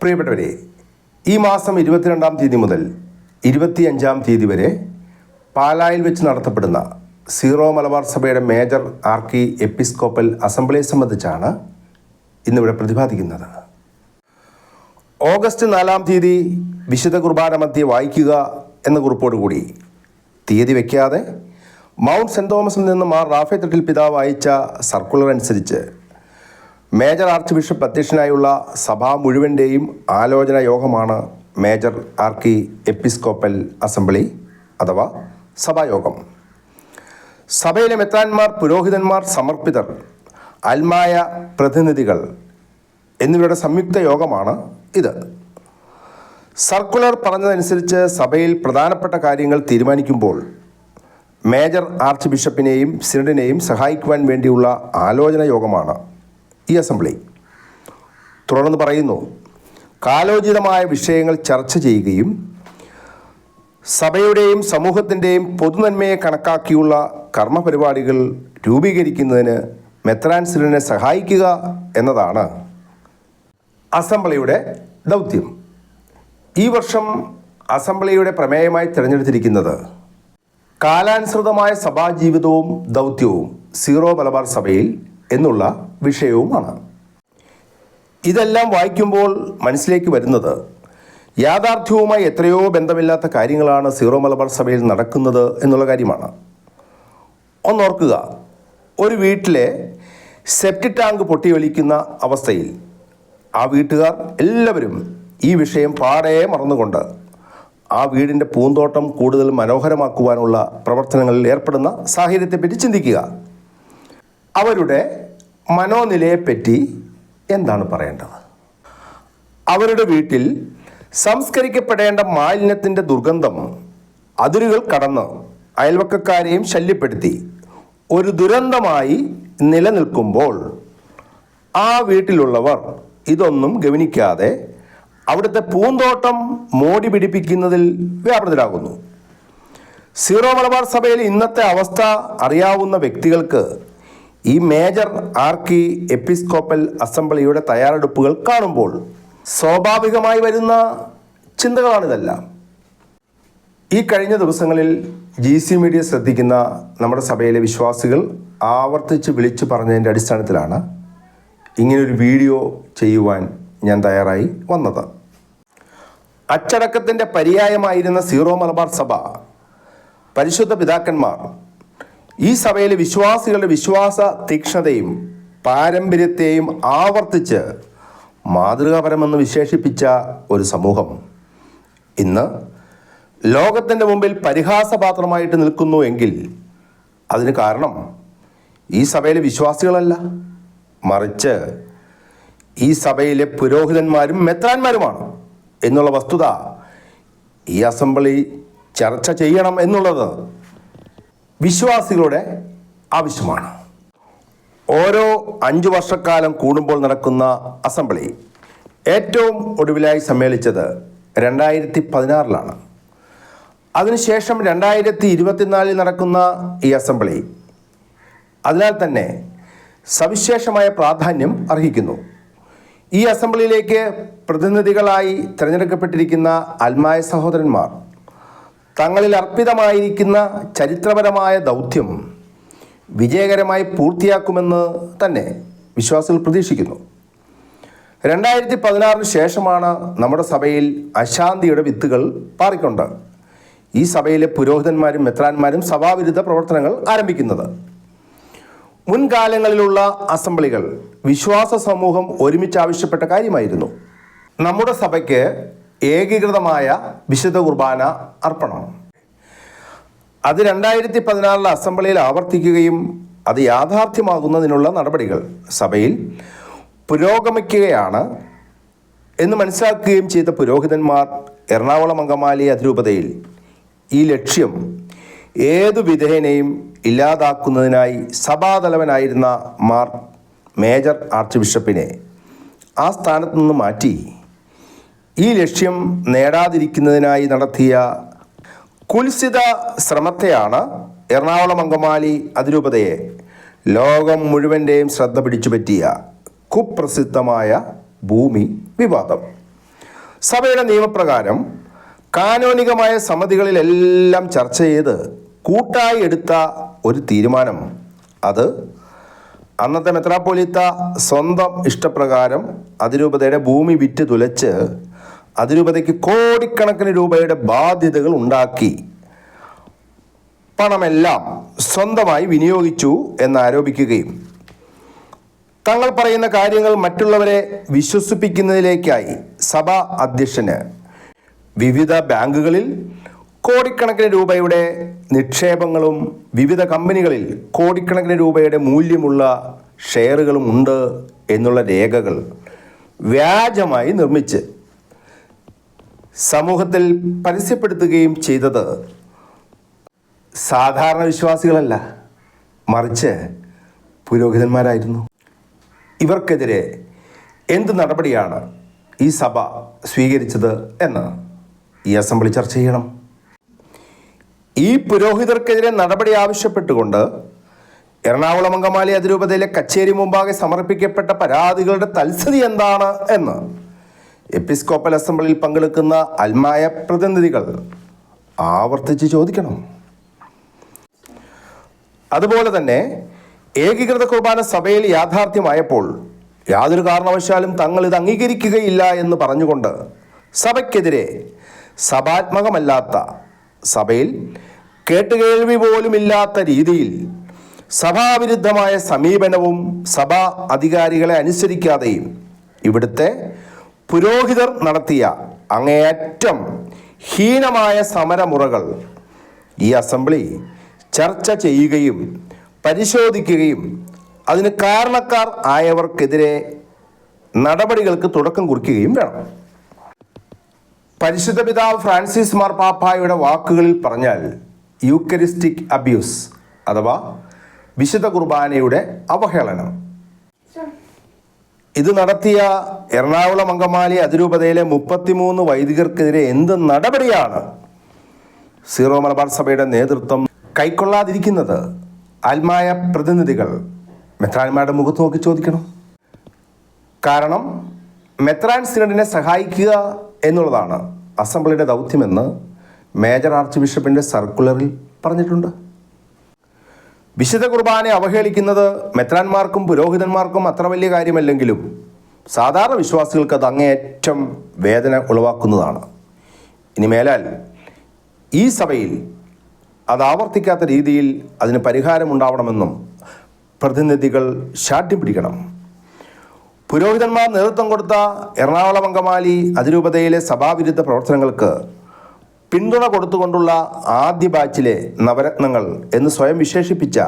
പ്രിയപ്പെട്ടവരെ ഈ മാസം ഇരുപത്തിരണ്ടാം തീയതി മുതൽ ഇരുപത്തിയഞ്ചാം തീയതി വരെ പാലായിൽ വെച്ച് നടത്തപ്പെടുന്ന സീറോ മലബാർ സഭയുടെ മേജർ ആർക്കി എപ്പിസ്കോപ്പൽ അസംബ്ലിയെ സംബന്ധിച്ചാണ് ഇന്നിവിടെ പ്രതിപാദിക്കുന്നത്. ഓഗസ്റ്റ് നാലാം തീയതി വിശുദ്ധ കുർബാന മധ്യ വായിക്കുക എന്ന കുറിപ്പോടുകൂടി തീയതി വയ്ക്കാതെ മൗണ്ട് സെന്റ് തോമസിൽ നിന്ന് മാർ റാഫേ തട്ടിൽ പിതാവ് അയച്ച സർക്കുലർ അനുസരിച്ച് മേജർ ആർച്ച് ബിഷപ്പ് അധ്യക്ഷനായുള്ള സഭ മുഴുവന്റെയും ആലോചന യോഗമാണ് മേജർ ആർക്കി എപ്പിസ്കോപ്പൽ അസംബ്ലി അഥവാ സഭായോഗം. സഭയിലെ മെത്രാന്മാർ പുരോഹിതന്മാർ സമർപ്പിതർ അൽമായ പ്രതിനിധികൾ എന്നിവരുടെ സംയുക്ത യോഗമാണ് ഇത്. സർക്കുലർ പറഞ്ഞതനുസരിച്ച് സഭയിൽ പ്രധാനപ്പെട്ട കാര്യങ്ങൾ തീരുമാനിക്കുമ്പോൾ മേജർ ആർച്ച് ബിഷപ്പിനെയും സിനഡിനെയും സഹായിക്കുവാൻ വേണ്ടിയുള്ള ആലോചന യോഗമാണ് ഈ അസംബ്ലി. തുടർന്ന് പറയുന്നു കാലോചിതമായ വിഷയങ്ങൾ ചർച്ച ചെയ്യുകയും സഭയുടെയും സമൂഹത്തിന്റെയും പൊതുനന്മയെ കണക്കാക്കിയുള്ള കർമ്മപരിപാടികൾ രൂപീകരിക്കുന്നതിന് മെത്രാൻസിലിനെ സഹായിക്കുക എന്നതാണ് അസംബ്ലിയുടെ ദൗത്യം. ഈ വർഷം അസംബ്ലിയുടെ പ്രമേയമായി തിരഞ്ഞെടുത്തിരിക്കുന്നത് കാലാനുസൃതമായ സഭാജീവിതവും ദൗത്യവും സീറോ മലബാർ സഭയിൽ എന്നുള്ള വിഷയവുമാണ്. ഇതെല്ലാം വായിക്കുമ്പോൾ മനസ്സിലേക്ക് വരുന്നത് യാഥാർത്ഥ്യവുമായി എത്രയോ ബന്ധമില്ലാത്ത കാര്യങ്ങളാണ് സീറോ മലബാർ സഭയിൽ നടക്കുന്നത് എന്നുള്ള കാര്യമാണ്. ഒന്നോർക്കുക ഒരു വീട്ടിലെ സെപ്റ്റി ടാങ്ക് പൊട്ടിയൊലിക്കുന്ന അവസ്ഥയിൽ ആ വീട്ടുകാർ എല്ലാവരും ഈ വിഷയം പാടെ മറന്നുകൊണ്ട് ആ വീടിന്റെ പൂന്തോട്ടം കൂടുതൽ മനോഹരമാക്കുവാനുള്ള പ്രവർത്തനങ്ങളിൽ ഏർപ്പെടുന്ന സാഹചര്യത്തെപ്പറ്റി ചിന്തിക്കുക. അവരുടെ മനോനിലയെപ്പറ്റി എന്താണ് പറയേണ്ടത്? അവരുടെ വീട്ടിൽ സംസ്കരിക്കപ്പെടേണ്ട മാലിന്യത്തിന്റെ ദുർഗന്ധം അതിരുകൾ കടന്ന് അയൽവക്കക്കാരെയും ശല്യപ്പെടുത്തി. ഒരു ദുരന്തമായി നിലനിൽക്കുമ്പോൾ ആ വീട്ടിലുള്ളവർ ഇതൊന്നും ഗവനിക്കാതെ അവിടുത്തെ പൂന്തോട്ടം മോടി പിടിപ്പിക്കുന്നതിൽ വ്യാപൃതരാകുന്നു. സീറോ മലബാർ സഭയിൽ ഇന്നത്തെ അവസ്ഥ അറിയാവുന്ന വ്യക്തികൾക്ക് ഈ മേജർ ആർക്കി എപ്പിസ്കോപ്പൽ അസംബ്ലിയുടെ തയ്യാറെടുപ്പുകൾ കാണുമ്പോൾ സ്വാഭാവികമായി വരുന്ന ചിന്തകളാണിതെല്ലാം. ഈ കഴിഞ്ഞ ദിവസങ്ങളിൽ ജി സി മീഡിയ ശ്രദ്ധിക്കുന്ന നമ്മുടെ സഭയിലെ വിശ്വാസികൾ ആവർത്തിച്ച് വിളിച്ചു പറഞ്ഞതിന്റെ അടിസ്ഥാനത്തിലാണ് ഇങ്ങനൊരു വീഡിയോ ചെയ്യുവാൻ ഞാൻ തയ്യാറായി വന്നത്. അച്ചടക്കത്തിന്റെ പര്യായമായിരുന്ന സീറോ മലബാർ സഭ പരിശുദ്ധ പിതാക്കന്മാർ ഈ സഭയിൽ വിശ്വാസികളുടെ വിശ്വാസ തീക്ഷ്ണതയും പാരമ്പര്യത്തെയും ആവർത്തിച്ച് മാതൃകാപരമെന്ന് വിശേഷിപ്പിച്ച ഒരു സമൂഹം. ഇന്ന് ലോകത്തിന്റെ മുമ്പിൽ പരിഹാസപാത്രമായിട്ട് നിൽക്കുന്നു എങ്കിൽ അതിന് കാരണം ഈ സഭയിലെ വിശ്വാസികളല്ല. മറിച്ച് ഈ സഭയിലെ പുരോഹിതന്മാരും മെത്രാന്മാരുമാണ് എന്നുള്ള വസ്തുത ഈ അസംബ്ലി ചർച്ച ചെയ്യണം എന്നുള്ളത് വിശ്വാസികളുടെ ആവശ്യമാണ്. ഓരോ അഞ്ചു വർഷക്കാലം കൂടുമ്പോൾ നടക്കുന്ന അസംബ്ലി ഏറ്റവും ഒടുവിലായി സമ്മേളിച്ചത് രണ്ടായിരത്തി പതിനാറിലാണ് അതിനുശേഷം രണ്ടായിരത്തി ഇരുപത്തിനാലിൽ നടക്കുന്ന ഈ അസംബ്ലി അതിനാൽ തന്നെ സവിശേഷമായ പ്രാധാന്യം അർഹിക്കുന്നു. ഈ അസംബ്ലിയിലേക്ക് പ്രതിനിധികളായി തിരഞ്ഞെടുക്കപ്പെട്ടിരിക്കുന്ന അൽമായ സഹോദരന്മാർ തങ്ങളിൽ അർപ്പിതമായിരിക്കുന്ന ചരിത്രപരമായ ദൗത്യം വിജയകരമായി പൂർത്തിയാക്കുമെന്ന് തന്നെ വിശ്വാസികൾ പ്രതീക്ഷിക്കുന്നു. രണ്ടായിരത്തി പതിനാറിന് ശേഷമാണ് നമ്മുടെ സഭയിൽ അശാന്തിയുടെ വിത്തുകൾ പാറിക്കൊണ്ട് ഈ സഭയിലെ പുരോഹിതന്മാരും മെത്രാന്മാരും സഭാവിരുദ്ധ പ്രവർത്തനങ്ങൾ ആരംഭിക്കുന്നത്. മുൻകാലങ്ങളിലുള്ള അസംബ്ലികൾ വിശ്വാസ സമൂഹം ഒരുമിച്ച് ആവശ്യപ്പെട്ട കാര്യമായിരുന്നു. നമ്മുടെ സഭയ്ക്ക് ഏകീകൃതമായ വിശുദ്ധ കുർബാന അർപ്പണം. അത് രണ്ടായിരത്തി പതിനാറിലെ അസംബ്ലിയിൽ ആവർത്തിക്കുകയും അത് യാഥാർത്ഥ്യമാകുന്നതിനുള്ള നടപടികൾ സഭയിൽ പുരോഗമിക്കുകയാണ് എന്ന് മനസ്സിലാക്കുകയും ചെയ്ത പുരോഹിതന്മാർ എറണാകുളം അങ്കമാലി അതിരൂപതയിൽ ഈ ലക്ഷ്യം ഏതു വിധേനയും ഇല്ലാതാക്കുന്നതിനായി സഭാതലവനായിരുന്ന മാർ മേജർ ആർച്ച് ബിഷപ്പിനെ ആ സ്ഥാനത്ത് നിന്ന് മാറ്റി. ഈ ലക്ഷ്യം നേടാതിരിക്കുന്നതിനായി നടത്തിയ കുൽസിത ശ്രമത്തെയാണ് എറണാകുളം അങ്കമാലി അതിരൂപതയെ ലോകം മുഴുവന്റെയും ശ്രദ്ധ പിടിച്ചുപറ്റിയ കുപ്രസിദ്ധമായ ഭൂമി വിവാദം. സഭയുടെ നിയമപ്രകാരം കാനോനികമായ സമിതികളിലെല്ലാം ചർച്ച ചെയ്ത് കൂട്ടായി എടുത്ത ഒരു തീരുമാനം. അത് അന്നത്തെ മെത്രാപ്പൊലിത്ത സ്വന്തം ഇഷ്ടപ്രകാരം അതിരൂപതയുടെ ഭൂമി വിറ്റ് തുലച്ച് അതിരൂപതയ്ക്ക് കോടിക്കണക്കിന് രൂപയുടെ ബാധ്യതകൾ ഉണ്ടാക്കി. പണമെല്ലാം സ്വന്തമായി വിനിയോഗിച്ചു എന്നാരോപിക്കുകയും തങ്ങൾ പറയുന്ന കാര്യങ്ങൾ മറ്റുള്ളവരെ വിശ്വസിപ്പിക്കുന്നതിലേക്കായി സഭാ അധ്യക്ഷന് വിവിധ ബാങ്കുകളിൽ കോടിക്കണക്കിന് രൂപയുടെ നിക്ഷേപങ്ങളും വിവിധ കമ്പനികളിൽ കോടിക്കണക്കിന് രൂപയുടെ മൂല്യമുള്ള ഷെയറുകളും ഉണ്ട് എന്നുള്ള രേഖകൾ വ്യാജമായി നിർമ്മിച്ച് സമൂഹത്തിൽ പരസ്യപ്പെടുത്തുകയും ചെയ്തത് സാധാരണ വിശ്വാസികളല്ല. മറിച്ച് പുരോഹിതന്മാരായിരുന്നു. ഇവർക്കെതിരെ എന്ത് നടപടിയാണ് ഈ സഭ സ്വീകരിച്ചത് എന്ന് ഈ അസംബ്ലി ചർച്ച ചെയ്യണം. ഈ പുരോഹിതർക്കെതിരെ നടപടി ആവശ്യപ്പെട്ടുകൊണ്ട് എറണാകുളം അങ്കമാലി അതിരൂപതയിലെ കച്ചേരി മുമ്പാകെ സമർപ്പിക്കപ്പെട്ട പരാതികളുടെ തൽസ്ഥിതി എന്താണ് എന്ന് എപ്പിസ്കോപ്പൽ അസംബ്ലിയിൽ പങ്കെടുക്കുന്ന അൽമായ പ്രതിനിധികൾ ആവർത്തിച്ച് ചോദിക്കണം. അതുപോലെ തന്നെ ഏകീകൃത കുർബാന സഭയിൽ യാഥാർത്ഥ്യമായപ്പോൾ യാതൊരു കാരണവശാലും തങ്ങൾ ഇത് അംഗീകരിക്കുകയില്ല എന്ന് പറഞ്ഞുകൊണ്ട് സഭയ്ക്കെതിരെ സഭാത്മകമല്ലാത്ത സഭയിൽ കേട്ടുകേൾവി പോലുമില്ലാത്ത രീതിയിൽ സഭാവിരുദ്ധമായ സമീപനവും സഭാ അധികാരികളെ അനുസരിക്കാതെയും ഇവിടുത്തെ പുരോഹിതർ നടത്തിയ അങ്ങേയറ്റം ഹീനമായ സമരമുറകൾ ഈ അസംബ്ലി ചർച്ച ചെയ്യുകയും പരിശോധിക്കുകയും അതിന് കാരണക്കാർ ആയവർക്കെതിരെ നടപടികൾക്ക് തുടക്കം കുറിക്കുകയും വേണം. പരിശുദ്ധ പിതാവ് ഫ്രാൻസിസ് മാർ പാപ്പായുടെ വാക്കുകളിൽ പറഞ്ഞാൽ യൂക്കരിസ്റ്റിക് അബ്യൂസ് അഥവാ വിശുദ്ധ കുർബാനയുടെ അവഹേളനം. ഇത് നടത്തിയ എറണാകുളം അങ്കമാലി അതിരൂപതയിലെ മുപ്പത്തിമൂന്ന് വൈദികർക്കെതിരെ എന്ത് നടപടിയാണ്? സീറോ മലബാർ സഭയുടെ നേതൃത്വം കൈക്കൊള്ളാതിരിക്കുന്നത് ആത്മായ പ്രതിനിധികൾ മെത്രാൻമാരുടെ മുഖത്ത് നോക്കി ചോദിക്കണം. കാരണം മെത്രാൻ സിനഡിനെ സഹായിക്കുക എന്നുള്ളതാണ് അസംബ്ലിയുടെ ദൗത്യമെന്ന് മേജർ ആർച്ച് ബിഷപ്പിന്റെ സർക്കുലറിൽ പറഞ്ഞിട്ടുണ്ട്. വിശുദ്ധ കുർബാനെ അവഹേളിക്കുന്നത് മെത്രാന്മാർക്കും പുരോഹിതന്മാർക്കും അത്ര വലിയ കാര്യമല്ലെങ്കിലും സാധാരണ വിശ്വാസികൾക്ക് അത് അങ്ങേയറ്റം വേദന ഉളവാക്കുന്നതാണ്. ഇനി മേലാൽ ഈ സഭയിൽ അത് ആവർത്തിക്കാത്ത രീതിയിൽ അതിന് പരിഹാരമുണ്ടാവണമെന്നും പ്രതിനിധികൾ ശാഠ്യം പിടിക്കണം. പുരോഹിതന്മാർ നേതൃത്വം കൊടുത്ത എറണാകുളം അങ്കമാലി അതിരൂപതയിലെ സഭാവിരുദ്ധ പ്രവർത്തനങ്ങൾക്ക് പിന്തുണ കൊടുത്തുകൊണ്ടുള്ള ആദ്യ ബാച്ചിലെ നവരത്നങ്ങൾ എന്ന് സ്വയം വിശേഷിപ്പിച്ച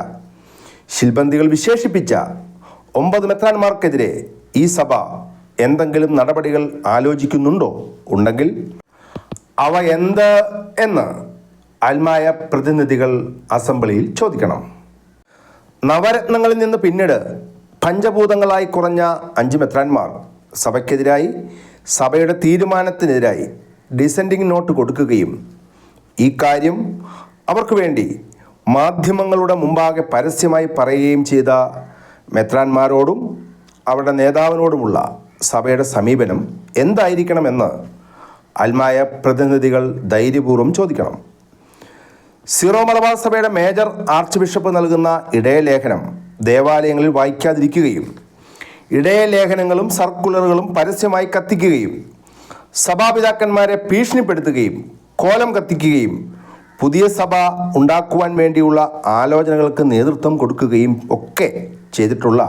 ശിൽബന്തികൾ വിശേഷിപ്പിച്ച ഒമ്പത് മെത്രാന്മാർക്കെതിരെ ഈ സഭ എന്തെങ്കിലും നടപടികൾ ആലോചിക്കുന്നുണ്ടോ? ഉണ്ടെങ്കിൽ അവ എന്ത് എന്ന് ആത്മായ പ്രതിനിധികൾ അസംബ്ലിയിൽ ചോദിക്കണം. നവരത്നങ്ങളിൽ നിന്ന് പിന്നീട് പഞ്ചഭൂതങ്ങളായി കുറഞ്ഞ അഞ്ച് മെത്രാൻമാർ സഭയ്ക്കെതിരായി സഭയുടെ തീരുമാനത്തിനെതിരായി ഡിസെൻഡിങ് നോട്ട് കൊടുക്കുകയും ഈ കാര്യം അവർക്ക് വേണ്ടി മാധ്യമങ്ങളുടെ മുമ്പാകെ പരസ്യമായി പറയുകയും ചെയ്ത മെത്രാന്മാരോടും അവരുടെ നേതാവിനോടുമുള്ള സഭയുടെ സമീപനം എന്തായിരിക്കണമെന്ന് അൽമായ പ്രതിനിധികൾ ധൈര്യപൂർവം ചോദിക്കണം. സിറോ മലബാർ സഭയുടെ മേജർ ആർച്ച് ബിഷപ്പ് നൽകുന്ന ഇടയലേഖനം ദേവാലയങ്ങളിൽ വായിക്കാതിരിക്കുകയും ഇടയലേഖനങ്ങളും സർക്കുലറുകളും പരസ്യമായി കത്തിക്കുകയും സഭാപിതാക്കന്മാരെ ഭീഷണിപ്പെടുത്തുകയും കോലം കത്തിക്കുകയും പുതിയ സഭ ഉണ്ടാക്കുവാൻ വേണ്ടിയുള്ള ആലോചനകൾക്ക് നേതൃത്വം കൊടുക്കുകയും ഒക്കെ ചെയ്തിട്ടുള്ള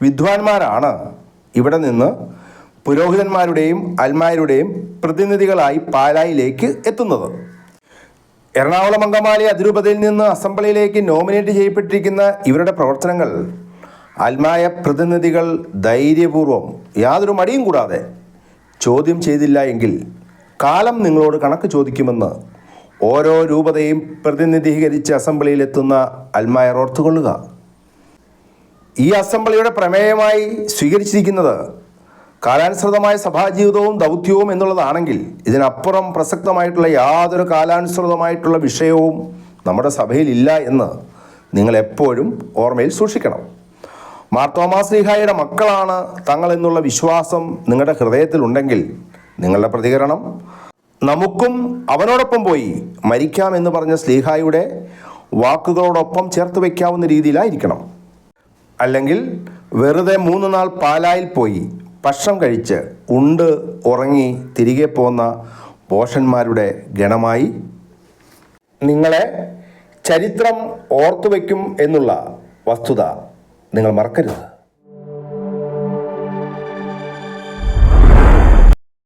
വിദ്വാൻമാരാണ് ഇവിടെ നിന്ന് പുരോഹിതന്മാരുടെയും അൽമാരുടെയും പ്രതിനിധികളായി പാലായിലേക്ക് എത്തുന്നത്. എറണാകുളം അങ്കമാലി അതിരൂപതയിൽ നിന്ന് അസംബ്ലിയിലേക്ക് നോമിനേറ്റ് ചെയ്യപ്പെട്ടിരിക്കുന്ന ഇവരുടെ പ്രവർത്തനങ്ങൾ അൽമായ പ്രതിനിധികൾ ധൈര്യപൂർവം യാതൊരു മടിയും കൂടാതെ ചോദ്യം ചെയ്തില്ല എങ്കിൽ കാലം നിങ്ങളോട് കണക്ക് ചോദിക്കുമെന്ന് ഓരോ രൂപതയും പ്രതിനിധീകരിച്ച് അസംബ്ലിയിലെത്തുന്ന അൽമായർ ഓർത്തുകൊള്ളുക. ഈ അസംബ്ലിയുടെ പ്രമേയമായി സ്വീകരിച്ചിരിക്കുന്നത് കാലാനുസൃതമായ സഭാജീവിതവും ദൗത്യവും എന്നുള്ളതാണെങ്കിൽ ഇതിനപ്പുറം പ്രസക്തമായിട്ടുള്ള യാതൊരു കാലാനുസൃതമായിട്ടുള്ള വിഷയവും നമ്മുടെ സഭയിലില്ല എന്ന് നിങ്ങൾ എപ്പോഴും ഓർമ്മയിൽ സൂക്ഷിക്കണം. മാർത്തോമാ ശ്രീഹായുടെ മക്കളാണ് തങ്ങൾ എന്നുള്ള വിശ്വാസം നിങ്ങളുടെ ഹൃദയത്തിലുണ്ടെങ്കിൽ നിങ്ങളുടെ പ്രതികരണം. നമുക്കും അവനോടൊപ്പം പോയി മരിക്കാം എന്ന് പറഞ്ഞ സ്ലീഹായുടെ വാക്കുകളോടൊപ്പം ചേർത്ത് വയ്ക്കാവുന്ന രീതിയിലായിരിക്കണം. അല്ലെങ്കിൽ വെറുതെ മൂന്ന് നാൾ പാലായിൽ പോയി ഭക്ഷണം കഴിച്ച് ഉണ്ട് ഉറങ്ങി തിരികെ പോന്ന പോഷന്മാരുടെ ഗണമായി നിങ്ങളെ ചരിത്രം ഓർത്തു വയ്ക്കും എന്നുള്ള വസ്തുത. നിങ്ങൾ മറക്കരുത്.